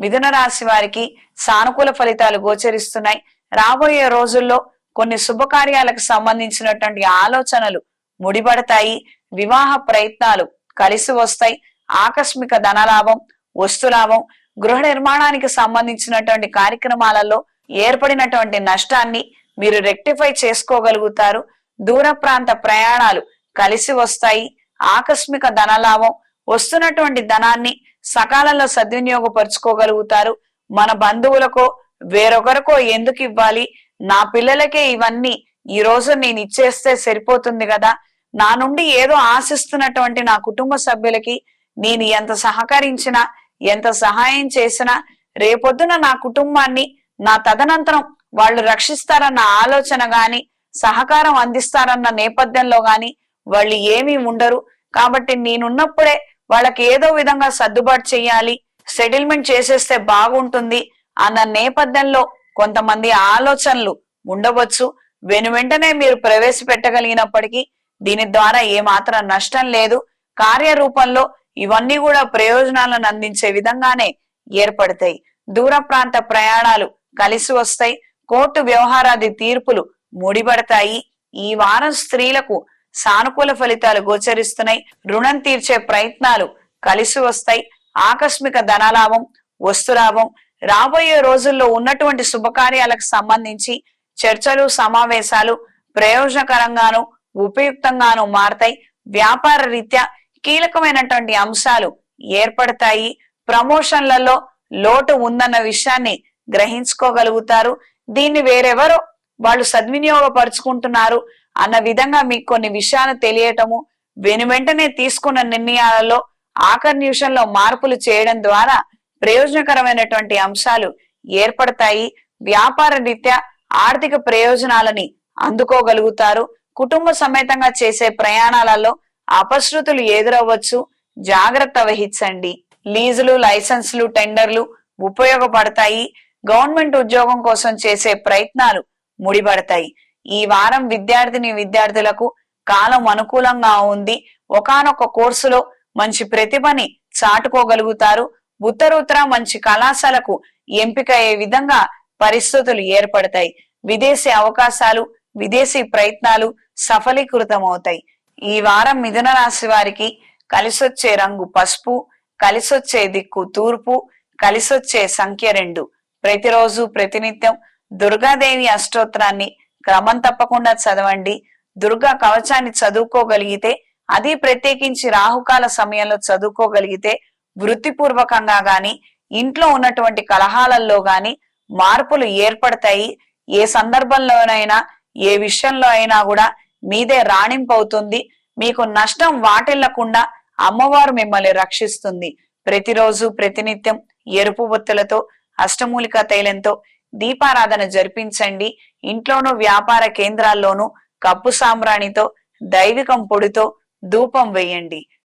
మిథున రాశి వారికి సానుకూల ఫలితాలు గోచరిస్తున్నాయి. రాబోయే రోజుల్లో కొన్ని శుభకార్యాలకు సంబంధించినటువంటి ఆలోచనలు ముడిపడతాయి. వివాహ ప్రయత్నాలు కలిసి వస్తాయి. ఆకస్మిక ధనలాభం వస్తులాభం గృహ నిర్మాణానికి సంబంధించినటువంటి కార్యక్రమాలలో ఏర్పడినటువంటి నష్టాన్ని మీరు రెక్టిఫై చేసుకోగలుగుతారు. దూర ప్రాంత ప్రయాణాలు కలిసి వస్తాయి. ఆకస్మిక ధనలాభం వస్తున్నటువంటి ధనాన్ని సకాలంలో సద్వినియోగపరుచుకోగలుగుతారు. మన బంధువులకో వేరొకరికో ఎందుకు ఇవ్వాలి? నా పిల్లలకే ఇవన్నీ ఈ రోజు నేను ఇచ్చేస్తే సరిపోతుంది కదా? నా నుండి ఏదో ఆశిస్తున్నటువంటి నా కుటుంబ సభ్యులకి నేను ఎంత సహకరించినా ఎంత సహాయం చేసినా రేపొద్దున నా కుటుంబాన్ని నా తదనంతరం వాళ్ళు రక్షిస్తారన్న ఆలోచన గాని సహకారం అందిస్తారన్న నేపథ్యంలో గాని వాళ్ళు ఏమీ ఉండరు. కాబట్టి నేనున్నప్పుడే వాళ్ళకి ఏదో విధంగా సర్దుబాటు చేయాలి సెటిల్మెంట్ చేసేస్తే బాగుంటుంది అన్న నేపథ్యంలో కొంతమంది ఆలోచనలు ఉండవచ్చు. వెను వెంటనే మీరు ప్రవేశపెట్టగలిగినప్పటికీ దీని ద్వారా ఏమాత్రం నష్టం లేదు. కార్యరూపంలో ఇవన్నీ కూడా ప్రయోజనాలను అందించే విధంగానే ఏర్పడతాయి. దూర ప్రాంత ప్రయాణాలు కలిసి వస్తాయి. కోర్టు వ్యవహారాది తీర్పులు ముడిపడతాయి. ఈ వారం స్త్రీలకు సానుకూల ఫలితాలు గోచరిస్తున్నాయి. రుణం తీర్చే ప్రయత్నాలు కలిసి వస్తాయి. ఆకస్మిక ధనలాభం వస్తులాభం రాబోయే రోజుల్లో ఉన్నటువంటి శుభకార్యాలకు సంబంధించి చర్చలు సమావేశాలు ప్రయోజనకరంగాను ఉపయుక్తంగాను మారతాయి. వ్యాపార రీత్యా కీలకమైనటువంటి అంశాలు ఏర్పడతాయి. ప్రమోషన్లలో లోటు ఉందన్న విషయాన్ని గ్రహించుకోగలుగుతారు. దీన్ని వేరెవరో వాళ్ళు సద్వినియోగపరుచుకుంటున్నారు. అన్న విధంగా మీకు కొన్ని విషయాలు తెలియటము వెను వెంటనే తీసుకున్న నిర్ణయాలలో ఆఖరి నిమిషంలో మార్పులు చేయడం ద్వారా ప్రయోజనకరమైనటువంటి అంశాలు ఏర్పడతాయి. వ్యాపార రీత్యా ఆర్థిక ప్రయోజనాలని అందుకోగలుగుతారు. కుటుంబ సమేతంగా చేసే ప్రయాణాలలో అపశృతులు ఎదురవ్వచ్చు. జాగ్రత్త వహించండి. లీజులు లైసెన్సులు టెండర్లు ఉపయోగపడతాయి. గవర్నమెంట్ ఉద్యోగం కోసం చేసే ప్రయత్నాలు ముడిపడతాయి. ఈ వారం విద్యార్థిని విద్యార్థులకు కాలం అనుకూలంగా ఉంది. ఒకానొక కోర్సులో మంచి ప్రతిభని చాటుకోగలుగుతారు. ఉత్తరోత్తర మంచి కళాశాలకు ఎంపిక అయ్యే విధంగా పరిస్థితులు ఏర్పడతాయి. విదేశీ అవకాశాలు విదేశీ ప్రయత్నాలు సఫలీకృతమవుతాయి. ఈ వారం మిథున రాశి వారికి కలిసొచ్చే రంగు పసుపు కలిసొచ్చే దిక్కు తూర్పు కలిసొచ్చే సంఖ్య రెండు. ప్రతిరోజు ప్రతినిత్యం దుర్గాదేవి అష్టోత్తరాన్ని క్రమం తప్పకుండా చదవండి. దుర్గా కవచాన్ని చదువుకోగలిగితే అది ప్రత్యేకించి రాహుకాల సమయంలో చదువుకోగలిగితే వృత్తిపూర్వకంగా గాని ఇంట్లో ఉన్నటువంటి కలహాలలో గాని మార్పులు ఏర్పడతాయి. ఏ సందర్భంలోనైనా ఏ విషయంలో అయినా కూడా మీదే రాణింపు అవుతుంది. మీకు నష్టం వాటిల్లకుండా అమ్మవారు మిమ్మల్ని రక్షిస్తుంది. ప్రతిరోజు ప్రతినిత్యం ఎరుపు బొత్తులతో అష్టమూలిక తైలంతో దీపారాధన జరిపించండి. ఇంట్లోనూ వ్యాపార కేంద్రాల్లోనూ కప్పు సాంబ్రాణితో దైవికం పొడితో ధూపం వేయండి.